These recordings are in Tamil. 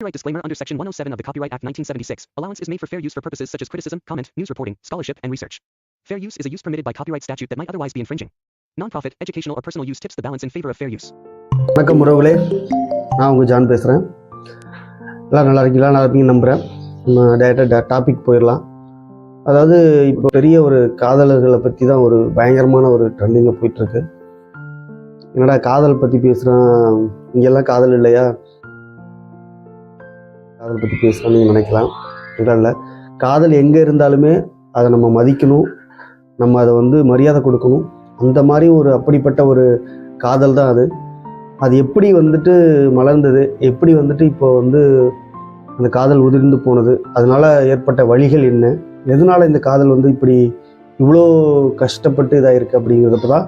Copyright disclaimer under Section 107 of the Copyright Act 1976. Allowance is made for fair use for purposes such as criticism, comment, news reporting, scholarship, and research. Fair use is a use permitted by copyright statute that might otherwise be infringing. Nonprofit, educational, or personal use tips the balance in favor of fair use. வணக்கம் உறவுகளே நான் உங்கள் ஜான் பேசுகிறேன் எல்லாம் நல்லா இருக்கீங்களா நல்லா இருப்பீங்க நம்புகிறேன் நம்ம டேரெக்டாக டாபிக் போயிடலாம் அதாவது இப்போ பெரிய ஒரு காதலர்களை பற்றி தான் ஒரு பயங்கரமான ஒரு ட்ரெண்டிங்கில் போயிட்டுருக்கு என்னடா காதல் பற்றி பேசுகிறேன் இங்கெல்லாம் காதல் இல்லையா காதல் பற்றி பேசணும்னு நீங்கள் நினைக்கலாம். இல்லை இல்லை. காதல் எங்கே இருந்தாலுமே அதை நம்ம மதிக்கணும். நம்ம அதை வந்து மரியாதை கொடுக்கணும். அந்த மாதிரி ஒரு அப்படிப்பட்ட ஒரு காதல் தான் அது. அது எப்படி வந்துட்டு மலர்ந்தது? எப்படி வந்துட்டு இப்போ வந்து அந்த காதல் உதிர்ந்து போனது? அதனால் ஏற்பட்ட வழிகள் என்ன? எதனால இந்த காதல் வந்து இப்படி இவ்வளோ கஷ்டப்பட்டு இதாக இருக்குது அப்படிங்கிறத தான்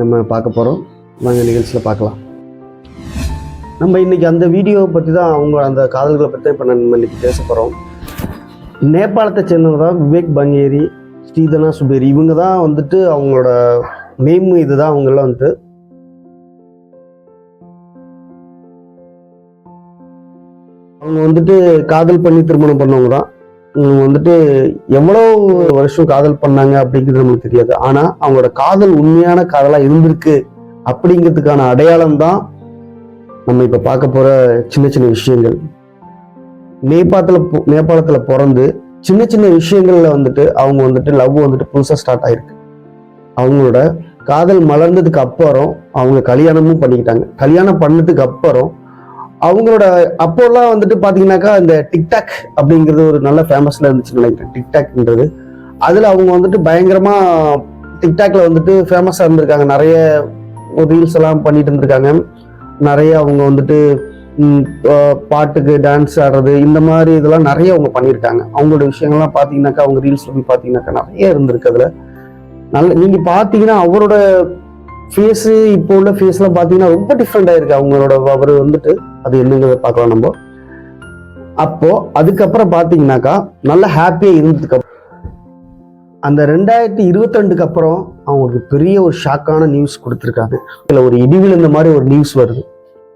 நம்ம பார்க்க போகிறோம் வங்க நிகழ்ச்சியில் பார்க்கலாம். நம்ம இன்னைக்கு அந்த வீடியோவை பற்றி தான் அவங்க அந்த காதல்களை பற்றி இப்போ நம்ம இன்னைக்கு பேச போகிறோம் நேபாளத்தை சேர்ந்தவங்க தான் விவேக் பங்கேரி ஸ்ரீதனா சுபேரி. இவங்க தான் வந்துட்டு அவங்களோட நேம் இதுதான் அவங்கெல்லாம் வந்துட்டு. அவங்க வந்துட்டு காதல் பண்ணி திருமணம் பண்ணவங்க தான். வந்துட்டு எவ்வளோ வருஷம் காதல் பண்ணாங்க அப்படிங்கிறது நமக்கு தெரியாது. ஆனால் அவங்களோட காதல் உண்மையான காதலாக இருந்திருக்கு அப்படிங்கிறதுக்கான அடையாளம் தான் நம்ம இப்போ பார்க்க போகிற சின்ன சின்ன விஷயங்கள். நேபாளத்தில் நேபாளத்தில் பிறந்து சின்ன சின்ன விஷயங்களில் வந்துட்டு அவங்க வந்துட்டு லவ் வந்துட்டு புதுசாக ஸ்டார்ட் ஆயிருக்கு. அவங்களோட காதல் மலர்ந்ததுக்கு அப்புறம் அவங்க கல்யாணமும் பண்ணிக்கிட்டாங்க. கல்யாணம் பண்ணதுக்கு அப்புறம் அவங்களோட அப்போல்லாம் வந்துட்டு பார்த்தீங்கன்னாக்கா இந்த டிக்டாக் அப்படிங்கிறது ஒரு நல்ல ஃபேமஸில் இருந்துச்சுன்னு நினைக்கிறேன். டிக்டாக்ன்றது அதில் அவங்க வந்துட்டு பயங்கரமாக டிக்டாக்ல வந்துட்டு ஃபேமஸாக இருந்திருக்காங்க. நிறைய ரீல்ஸ் எல்லாம் பண்ணிட்டு இருந்திருக்காங்க. நிறைய அவங்க வந்துட்டு பாட்டுக்கு டான்ஸ் ஆடுறது இந்த மாதிரி இதெல்லாம் நிறைய அவங்க பண்ணியிருக்காங்க அவங்களோட விஷயங்கள்லாம் பார்த்தீங்கன்னாக்கா அவங்க ரீல்ஸ்ல போய் பார்த்தீங்கன்னாக்கா நிறைய இருந்திருக்கு அதில். நல்ல நீங்கள் பார்த்தீங்கன்னா அவரோட ஃபேஸு இப்போ உள்ள ஃபேஸ்லாம் பார்த்தீங்கன்னா ரொம்ப டிஃப்ரெண்ட் ஆயிருக்கு. அவங்களோட அவர் வந்துட்டு அது என்னங்கிறத பார்க்கலாம் நம்ம. அப்போ அதுக்கப்புறம் பார்த்தீங்கன்னாக்கா நல்ல ஹாப்பியாக இருந்ததுக்கு அந்த ரெண்டாயிரத்தி இருபத்தி ரெண்டுக்கு அப்புறம் அவங்களுக்கு பெரிய ஒரு ஷாக்கான நியூஸ் கொடுத்துருக்காங்க. இதில் ஒரு இடிவில் இந்த மாதிரி ஒரு நியூஸ் வருது.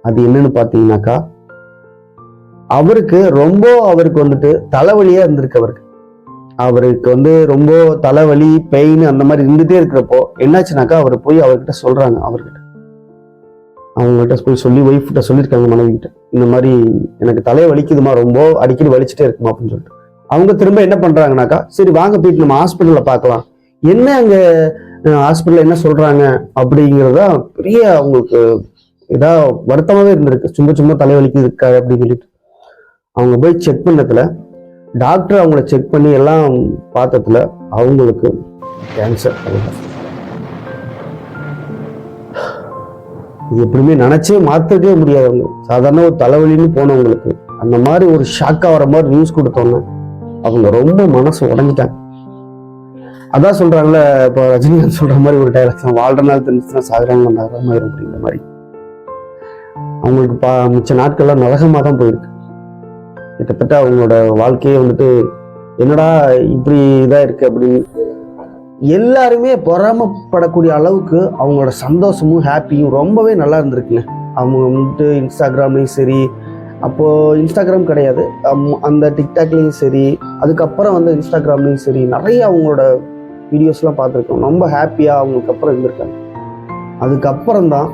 அது என்னன்னு பார்த்தீங்கன்னாக்கா அவருக்கு ரொம்ப அவருக்கு வந்துட்டு தலைவலியாக இருந்திருக்கு அவருக்கு. அவருக்கு வந்து ரொம்ப தலைவலி பெயின் அந்த மாதிரி இருந்துகிட்டே இருக்கிறப்போ என்னாச்சுனாக்கா அவர் போய் அவர்கிட்ட சொல்றாங்க அவர்கிட்ட. அவங்கள்ட்ட போய் சொல்லி ஒய்ஃப் கிட்ட சொல்லியிருக்காங்க மனைவி கிட்ட இந்த மாதிரி எனக்கு தலையை வலிக்குதுமா ரொம்ப அடிக்கடி வலிச்சுட்டே இருக்குமா அப்படின்னு சொல்லிட்டு. அவங்க திரும்ப என்ன பண்றாங்கனாக்கா சரி வாங்க போயிட்டு நம்ம ஹாஸ்பிட்டலில் பார்க்கலாம். என்ன அங்க ஹாஸ்பிட்டல்ல என்ன சொல்றாங்க அப்படிங்கிறதா பெரிய அவங்களுக்கு இதா வருத்தமாவே இருந்திருக்கு. சும்மா சும்மா தலைவலிக்கு இருக்கா அப்படின்னு சொல்லிட்டு. அவங்க போய் செக் பண்ணதுல டாக்டர் அவங்கள செக் பண்ணி எல்லாம் பார்த்ததுல அவங்களுக்கு கேன்சர் இது எப்படியுமே நினைச்சே மாற்றவே முடியாது அவங்க சாதாரண ஒரு தலைவலின்னு போனவங்களுக்கு அந்த மாதிரி ஒரு ஷாக்காக வர மாதிரி நியூஸ் கொடுத்தோன்னே அவங்க ரொம்ப மனசு உடஞ்சிட்டாங்க. அதான் சொல்றாங்கல்ல இப்போ ரஜினிகாந்த் சொல்ற மாதிரி ஒரு டைலாக்ஸ் வாழ்ற நாள் தெரிஞ்சுச்சுன்னா சாகுறாங்க நரகமாயிரும் அப்படிங்கிற மாதிரி. அவங்களுக்கு பா மிச்ச நாட்கள்லாம் நரகமாக தான் போயிருக்கு. கிட்டத்தட்ட அவங்களோட வாழ்க்கையே வந்துட்டு என்னடா இப்படி இதாக இருக்கு? அப்படின்னு எல்லாருமே பொறாமப்படக்கூடிய அளவுக்கு அவங்களோட சந்தோஷமும் ஹாப்பியும் ரொம்பவே நல்லா இருந்திருக்குங்க. அவங்க வந்துட்டு இன்ஸ்டாகிராம்லேயும் சரி அப்போது இன்ஸ்டாகிராம் கிடையாது. அம்- அந்த டிக்டாக்லேயும் சரி அதுக்கப்புறம் வந்து இன்ஸ்டாகிராம்லேயும் சரி நிறைய அவங்களோட வீடியோஸ்லாம் பார்த்துருக்கோம். ரொம்ப ஹாப்பியாக அவங்களுக்கு அப்புறம் இருந்திருக்காங்க. அதுக்கப்புறம் தான்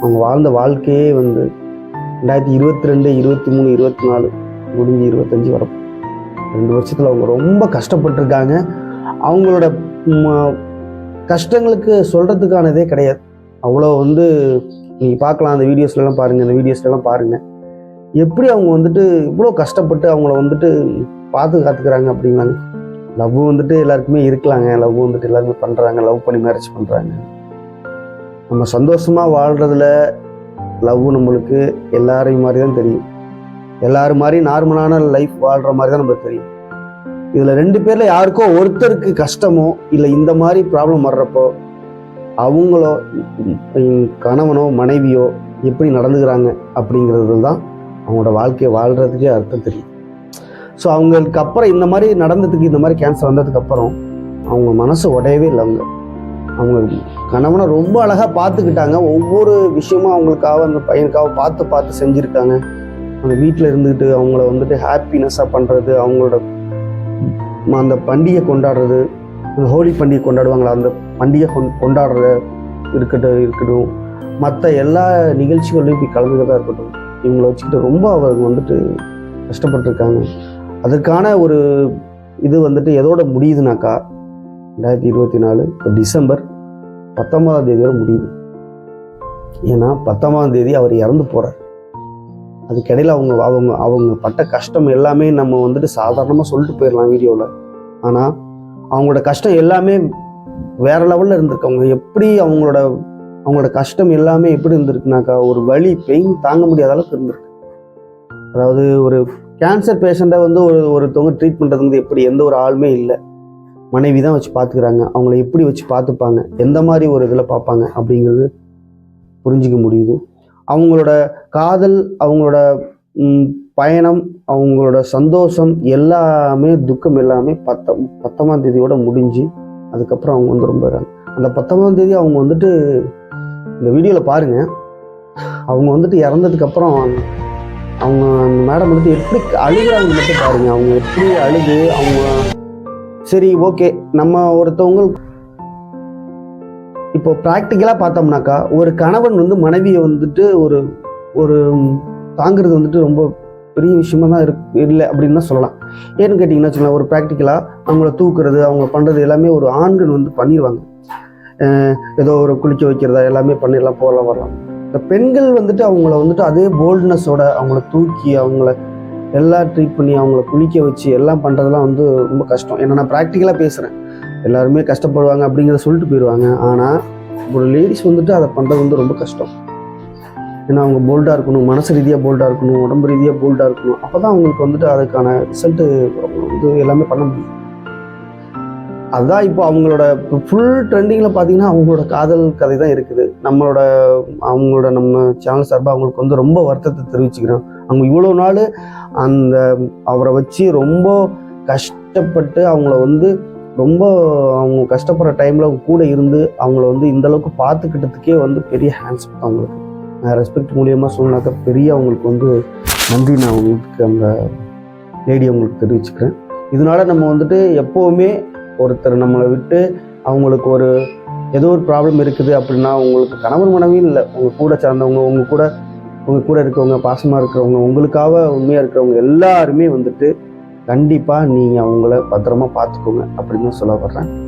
அவங்க வாழ்ந்த வாழ்க்கையே வந்து ரெண்டாயிரத்தி இருபத்தி ரெண்டு இருபத்தி மூணு இருபத்தி நாலு முடிஞ்சு இருபத்தஞ்சி வரும் ரெண்டு வருஷத்தில் அவங்க ரொம்ப கஷ்டப்பட்டிருக்காங்க. அவங்களோட கஷ்டங்களுக்கு சொல்கிறதுக்கானதே கிடையாது. அவ்வளோ வந்து நீங்கள் பார்க்கலாம் அந்த வீடியோஸ்லாம் பாருங்கள் அந்த வீடியோஸ்லாம் பாருங்கள் எப்படி அவங்க வந்துட்டு இவ்வளோ கஷ்டப்பட்டு அவங்கள வந்துட்டு பார்த்து காத்துக்கிறாங்க அப்படிங்கிறாங்க லவ் வந்துட்டு எல்லாருக்குமே இருக்கலாங்க. லவ் வந்துட்டு எல்லாருமே பண்ணுறாங்க லவ் பண்ணி மேரேஜ் பண்ணுறாங்க நம்ம சந்தோஷமாக வாழ்கிறதுல லவ் நம்மளுக்கு எல்லாரையும் மாதிரி தான் தெரியும். எல்லாரும் மாதிரி நார்மலான லைஃப் வாழ்கிற மாதிரி தான் நமக்கு தெரியும். இதில் ரெண்டு பேரில் யாருக்கோ ஒருத்தருக்கு கஷ்டமோ இல்லை இந்த மாதிரி ப்ராப்ளம் வர்றப்போ அவங்களோ கணவனோ மனைவியோ எப்படி நடந்துக்கிறாங்க அப்படிங்கிறது தான் அவங்களோட வாழ்க்கையை வாழ்கிறதுக்கே அர்த்தம் தெரியும். ஸோ அவங்களுக்கு அப்புறம் இந்த மாதிரி நடந்ததுக்கு இந்த மாதிரி கேன்சர் வந்ததுக்கு அப்புறம் அவங்க மனசு உடையவே இல்லை அவங்க அவங்க கணவனை ரொம்ப அழகாக பார்த்துக்கிட்டாங்க. ஒவ்வொரு விஷயமும் அவங்களுக்காக அந்த பையனுக்காக பார்த்து பார்த்து செஞ்சுருக்காங்க. அந்த வீட்டில் இருந்துக்கிட்டு அவங்கள வந்துட்டு ஹாப்பினஸ்ஸாக பண்ணுறது அவங்களோட அந்த பண்டிகை கொண்டாடுறது அந்த ஹோலி பண்டிகை கொண்டாடுவாங்களா அந்த பண்டிகை கொண் கொண்டாடுறத இருக்கட்டும் இருக்கட்டும். மற்ற எல்லா நிகழ்ச்சிகள்லையும் இப்படி கலந்துக்கிறதா இருக்கட்டும். இவங்களை வச்சுக்கிட்டு ரொம்ப அவங்க வந்துட்டு கஷ்டப்பட்டிருக்காங்க. அதற்கான ஒரு இது வந்துட்டு எதோட முடியுதுனாக்கா ரெண்டாயிரத்தி இருபத்தி நாலு இப்போ டிசம்பர் பத்தொன்பதாம் தேதியோட முடியுது. ஏன்னா பத்தொன்பதாம் தேதி அவர் இறந்து போகிறார் அதுக்கிடையில் அவங்க அவங்க அவங்க பட்ட கஷ்டம் எல்லாமே நம்ம வந்துட்டு சாதாரணமாக சொல்லிட்டு போயிடலாம் வீடியோவில் ஆனால் அவங்களோட கஷ்டம் எல்லாமே வேற லெவலில் இருந்திருக்கு அவங்க எப்படி அவங்களோட அவங்களோட கஷ்டம் எல்லாமே எப்படி இருந்திருக்குனாக்கா ஒரு வலி பெயின் தாங்க முடியாத அளவுக்கு இருந்திருக்கு. அதாவது ஒரு கேன்சர் பேஷண்ட்டை வந்து ஒரு ஒருத்தவங்க ட்ரீட் பண்ணுறது வந்து எப்படி எந்த ஒரு ஆளுமே இல்லை. மனைவி தான் வச்சு பார்த்துக்கிறாங்க அவங்கள எப்படி வச்சு பார்த்துப்பாங்க எந்த மாதிரி ஒரு இதில் பார்ப்பாங்க அப்படிங்கிறது புரிஞ்சிக்க முடியுது. அவங்களோட காதல் அவங்களோட பயணம் அவங்களோட சந்தோஷம் எல்லாமே துக்கம் எல்லாமே பத்த பத்தொம்பதாம் தேதியோடு முடிஞ்சு அதுக்கப்புறம் அவங்க வந்து ரொம்ப அந்த பத்தொம்பதாம் தேதி அவங்க வந்துட்டு இந்த வீடியோவில் பாருங்க. அவங்க வந்துட்டு இறந்ததுக்கப்புறம் அவங்க அந்த மேடம் வந்துட்டு எப்படி அழுகுறாங்க மட்டும் பாருங்க. அவங்க எப்படி அழுது அவங்க சரி ஓகே நம்ம ஒருத்தவங்க இப்போ ப்ராக்டிக்கலாக பார்த்தோம்னாக்கா ஒரு கணவன் வந்து மனைவியை வந்துட்டு ஒரு ஒரு தாங்கிறது வந்துட்டு ரொம்ப பெரிய விஷயமா தான் இருக்கு இல்லை அப்படின்னு தான் சொல்லலாம். ஏன்னு கேட்டிங்கன்னா வச்சுக்கோங்களேன் ஒரு ப்ராக்டிக்கலாக அவங்கள தூக்குறது அவங்க பண்ணுறது எல்லாமே ஒரு ஆண்கள் வந்து பண்ணிடுவாங்க ஏதோ ஒரு குளிக்க வைக்கிறதா எல்லாமே பண்ணிடலாம் போகலாம் வரலாம். இந்த பெண்கள் வந்துட்டு அவங்கள வந்துட்டு அதே போல்ட்னஸோட அவங்கள தூக்கி அவங்கள எல்லாம் ட்ரீட் பண்ணி அவங்கள குளிக்க வச்சு எல்லாம் பண்ணுறதுலாம் வந்து ரொம்ப கஷ்டம். ஏன்னா நான் ப்ராக்டிக்கலாக பேசுகிறேன் எல்லாருமே கஷ்டப்படுவாங்க அப்படிங்கிறத சொல்லிட்டு போயிடுவாங்க. ஆனால் ஒரு லேடிஸ் வந்துட்டு அதை பண்ணுறது வந்து ரொம்ப கஷ்டம். ஏன்னா அவங்க போல்டாக இருக்கணும் மனசு ரீதியாக போல்டாக இருக்கணும் உடம்பு ரீதியாக போல்டாக இருக்கணும். அப்போ தான் அவங்களுக்கு வந்துட்டு அதுக்கான ரிசல்ட்டு வந்து எல்லாமே பண்ண முடியும். அதுதான் இப்போ அவங்களோட ஃபுல் ட்ரெண்டிங்கில் பார்த்தீங்கன்னா அவங்களோட காதல் கதை தான் இருக்குது. நம்மளோட அவங்களோட நம்ம சேனல் சார்பாக அவங்களுக்கு வந்து ரொம்ப வருத்தத்தை தெரிவிச்சுக்கிறோம் அவங்க இவ்வளோ நாள் அந்த அவரை வச்சு ரொம்ப கஷ்டப்பட்டு அவங்கள வந்து ரொம்ப அவங்க கஷ்டப்படுற டைமில் அவங்க கூட இருந்து அவங்கள வந்து இந்தளவுக்கு பார்த்துக்கிட்டதுக்கே வந்து பெரிய ஹேண்ட்ஸ் அவங்களுக்கு. நான் ரெஸ்பெக்ட் மூலியமாக சொன்னாக்க பெரிய அவங்களுக்கு வந்து நன்றி நான் அவங்களுக்கு அந்த லேடி அவங்களுக்கு தெரிவிச்சுக்கிறேன். இதனால நம்ம வந்துட்டு எப்போவுமே ஒருத்தர் நம்மளை விட்டு அவங்களுக்கு ஒரு ஏதோ ஒரு ப்ராப்ளம் இருக்குது அப்படின்னா உங்களுக்கு கணவன் மனைவி இல்லை உங்கள் கூட சார்ந்தவங்க உங்கள் கூட உங்கள் கூட இருக்கவங்க பாசமாக இருக்கிறவங்க உங்களுக்காக உண்மையாக இருக்கிறவங்க எல்லாருமே வந்துட்டு கண்டிப்பாக நீங்கள் அவங்கள பத்திரமா பார்த்துக்கோங்க அப்படின்னு தான் சொல்ல வர்றேன்.